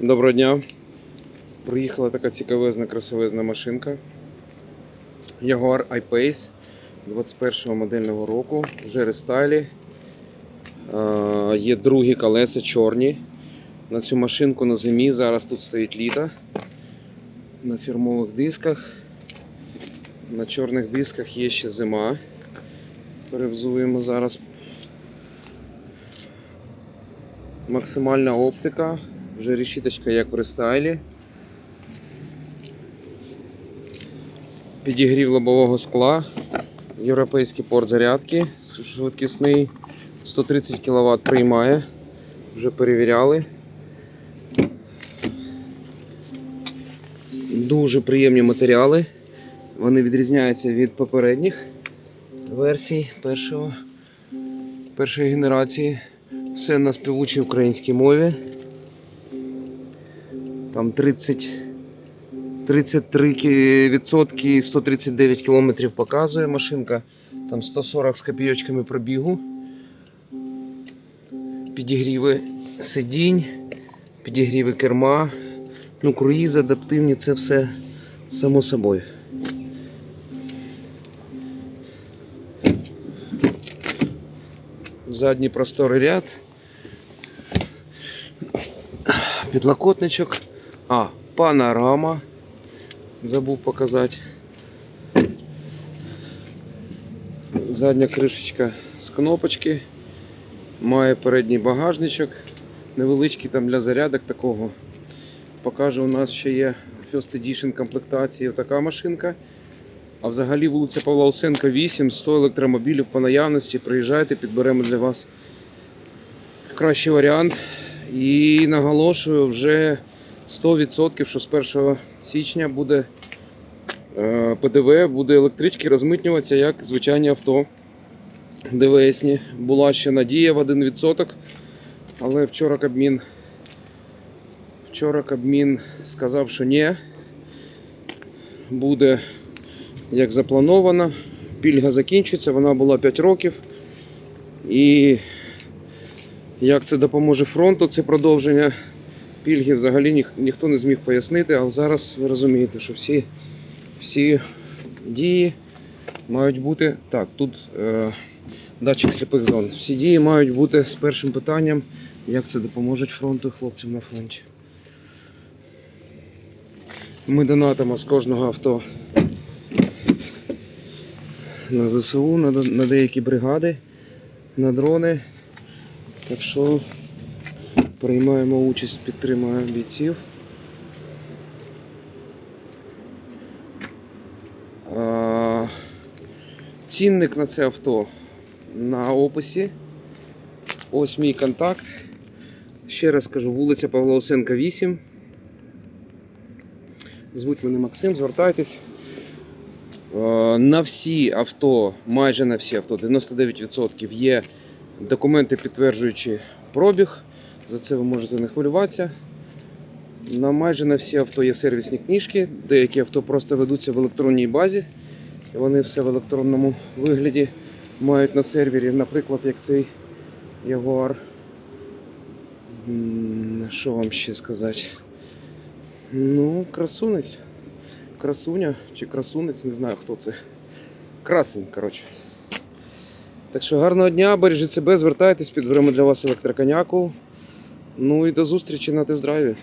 Доброго дня. Приїхала така цікавезна, красивезна машинка. Jaguar I-Pace 21 модельного року. Вже рестайлі. Е, Є другі колеса чорні. На цю машинку на зимі. Зараз тут стоїть літо. На фірмових дисках. На чорних дисках є ще зима. Перевзуємо зараз. Максимальна оптика. Вже решіточка як в рестайлі. Підігрів лобового скла. Європейський порт зарядки швидкісний. 130 кВт приймає. Вже перевіряли. Дуже приємні матеріали. Вони відрізняються від попередніх версій першого, першої генерації. Все на співучій українській мові. Там 30, 33% 139 км показує машинка. Там 140 з копійочками пробігу. Підігріви сидінь, підігріви керма. Ну, круїзи адаптивні, це все само собою. Задній просторий ряд. Підлокотничок. А, панорама. Забув показати. Задня кришечка з кнопочки. Має передній багажничок. Невеличкий там для зарядок такого. Покажу, у нас ще є First Edition комплектації така машинка. А взагалі вулиця Павла Осенка 8, 100 електромобілів по наявності. Приїжджайте, підберемо для вас кращий варіант. І наголошую вже 100%, що з 1 січня буде е, ПДВ, буде електрички розмитнюватися як звичайні авто. ДВСні. Була ще надія в 1%, але вчора Кабмін, вчора Кабмін сказав, що ні. Буде як заплановано. Пільга закінчиться, вона була 5 років. І як це допоможе фронту, це продовження пільги взагалі ніх, ніхто не зміг пояснити, але зараз ви розумієте, що всі, всі дії мають бути. Так, тут е, датчик сліпих зон. Всі дії мають бути з першим питанням, як це допоможе фронту хлопцям на фронті. Ми донатимо з кожного авто на ЗСУ, на, на деякі бригади, на дрони. Так що приймаємо участь, підтримуємо бійців. Цінник на це авто на описі. Ось мій контакт. Ще раз кажу, вулиця Павла Осенка 8. Звуть мене Максим, звертайтесь. На всі авто, майже на всі авто, 99% є документи, підтверджуючи пробіг. За це ви можете не хвилюватися. На майже на всі авто є сервісні книжки. Деякі авто просто ведуться в електронній базі. Вони все в електронному вигляді мають на сервері, наприклад, як цей Jaguar. Що вам ще сказати? Ну, красунець. Красуня чи красунець, не знаю хто це. Красень, коротше. Так що гарного дня, бережіть себе, звертайтесь, підберемо для вас електроконяку. Ну і до зустрічі на тест-драйві.